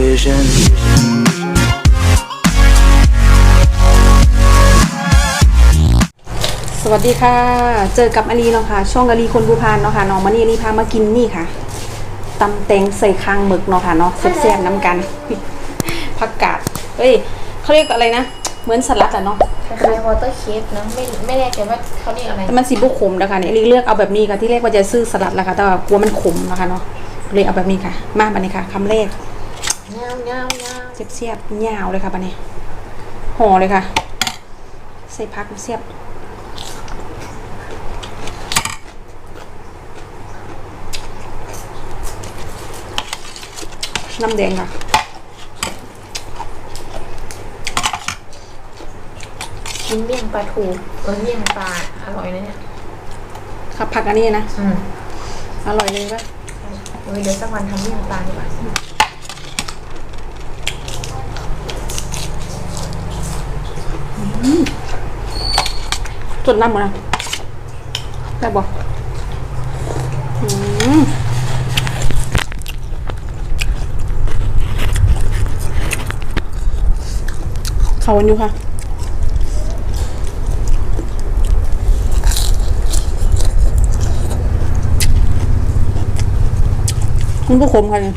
vision. สวัสดีค่ะ เจอกับอาลีเนาะค่ะ ช่องอาลีคนบูพานเนาะค่ะ น้องมานี่อาลีพามากินนี่ค่ะตำแตงใส่คางหมึกเนาะค่ะเนาะแซ่บๆน้ำกัน ผักกาดเฮ้ยเขาเรียกอะไรนะ เหมือนสลัดอะเนาะคล้ายๆวอเตอร์เคสนะไม่ไม่แน่ใจว่าเขาเรียกอะไรแต่มันสีบุขมนะคะเนี่ยอาลีเลือกเอาแบบนี้ค่ะที่แรกว่าจะซื้อสลัดแหละค่ะแต่ว่ากลัวมันขมนะคะเนาะเลยเอาแบบนี้ค่ะ มาบันนี้ค่ะคำแรก เงาเงาเงาเสียบๆยาวเลยค่ะบันนี้ห่อเลยค่ะ ใส่พักเสียบน้ำแดงค่ะกินเมี่ยงปลาทูเออเมี่ยงปลาอร่อยนะเนี่ยครับผักอันนี้นะ อืมอร่อยเลยปะเดี๋ยวสักวันทำเมี่ยงปลาดีกว่า จดน้ำหมดนะได้บอกเขาวันอยู่ค่ะมันก็ขมค่ะเนี่ย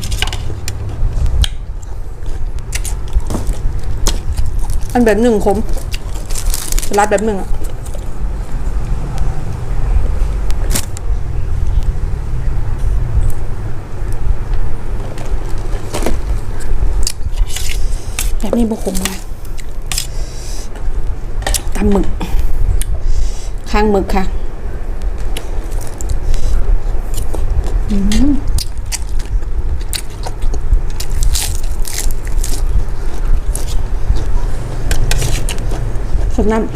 อันแบบหนึ่งขมสลัดแบบหนึ่งอะ แบบนี้บุขมเลยตำหมึก ข้างหมึกค่ะสดน้ำ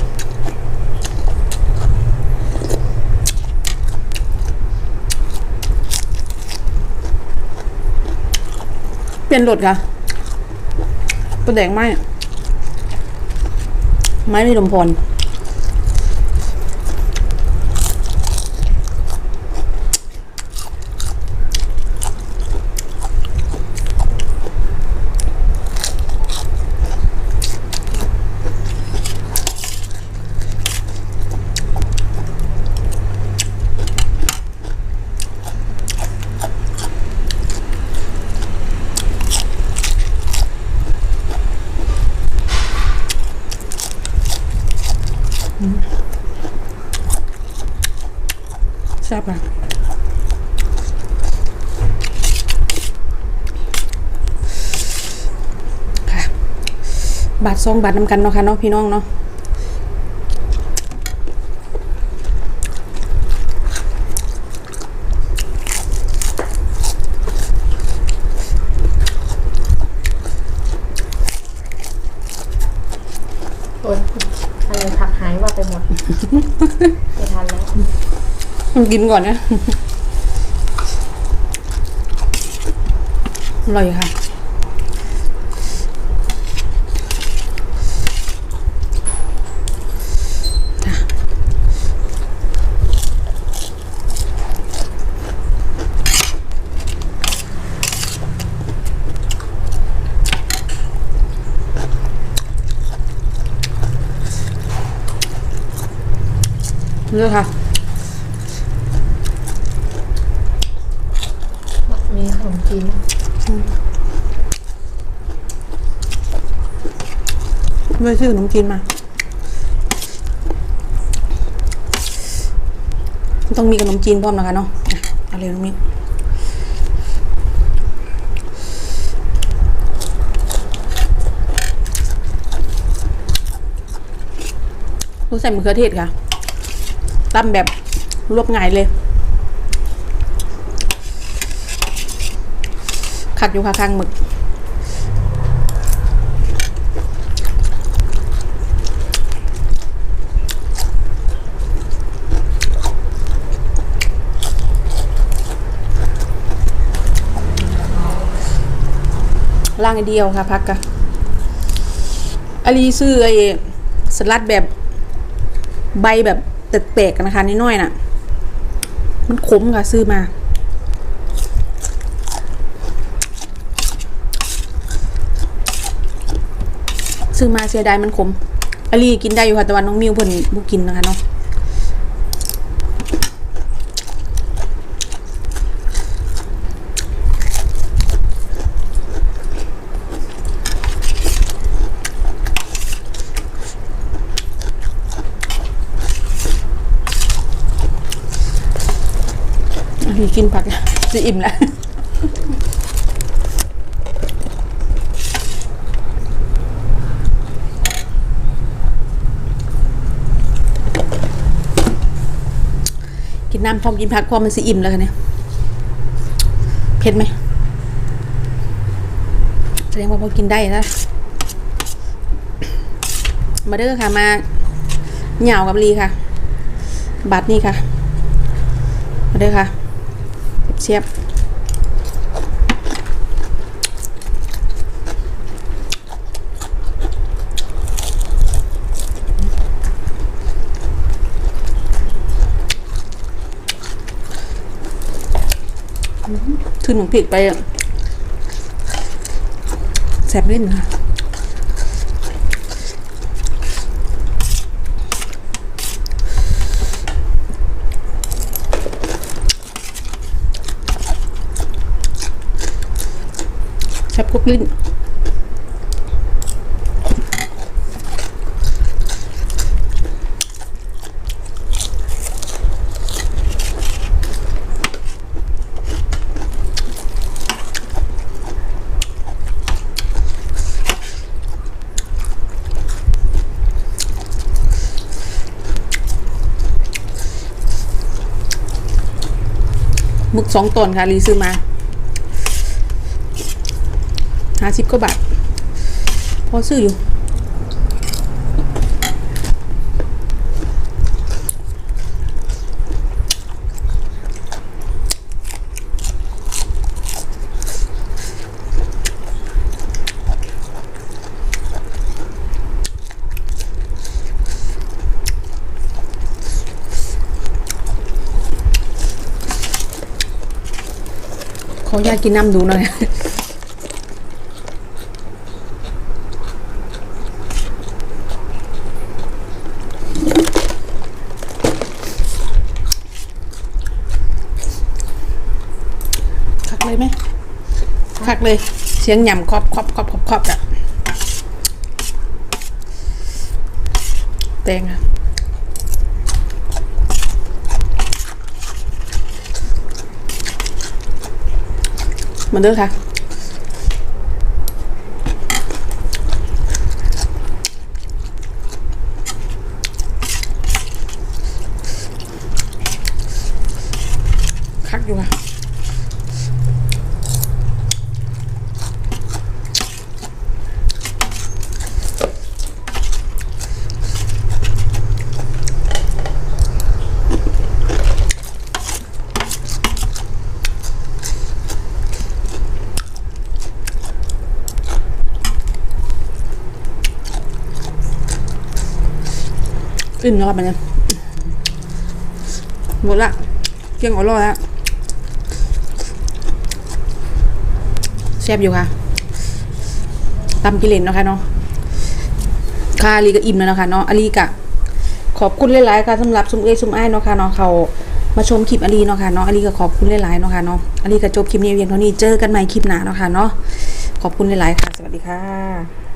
เปลี่ยนรถค่ะ ประแดงไหมอะไม้มีลมพร แซ่บค่ะค่ะบาทซองบาทนำกันเนาะค่ะเนาะพี่น้องเนาะ โอ้ยอะไรผักหายว่าไปหมด ไม่ทันแล้ว กินก่อนนะ อร่อยค่ะเลือกค่ะ มี ขนมจีนด้วยชื่อขนมจีนมา ต้องมีขนมจีนพร้อมนะคะเนาะเอาเลยน้องมิ้รู้ใส่มะเขือเทศค่ะตั้มแบบรวบง่ายเลย ขัดอยู่ค่ะข้างหมึก ล่างเดียวค่ะพักกะอลีซื้อไอ้สลัดแบบใบแบบแปลกๆนะคะนิดน้อยน่ะ มันขมค่ะซื้อมา ซื้อมาเสียดายมันขมอลีกินได้อยู่ค่ะแต่ว่าน้องมิวเพิ่นบ่กินนะคะเนาะอลีกินผักจะอิ่มแล้ว กินน้ำพร้อมกินผักพร้อมมันสิอิ่มแล้วค่ะเนี่ยเผ็ดไหมแสดงว่าพอกินได้นะมาเด้อค่ะมาเหยาวกับลีค่ะ บัตรนี่ค่ะ มาเด้อค่ะเชียบ คือหนูผิดไปแสบเล่นค่ะแซ่บกุ๊กลิ้น มึกสองตนค่ะ รีซื้อมาห้าสิบกว่าบาท พอซื้ออยู่ ขออยากกินน้ำดูหน่อยคักเลยไหมคักเลย เสียงหย่ำครอบครอบครอบครอบครอบอะแตงอะ เหมือนเดิมค่ะ ขึ้นรอบมันเนี่ยหมดละเกี่ยงหัวรอดแล้วแซ่บอยู่ค่ะตำกิเลนเนาะค่ะเนาะค่ะอาลีก็อิ่มแล้วเนาะคะเนาะอาลีกะขอบคุณหลายๆค่ะสำหรับซุมเอ้ยซุมไอ้เนาะค่ะเนาะเขามาชมคลิปอาลีเนาะค่ะเนาะอาลีก็ขอบคุณหลายๆเนาะค่ะเนาะอาลีก็จบคลิปนี้เพียงเท่านี้เจอกันใหม่คลิปหน้าเนาะค่ะเนาะขอบคุณหลายๆค่ะ สวัสดีค่ะ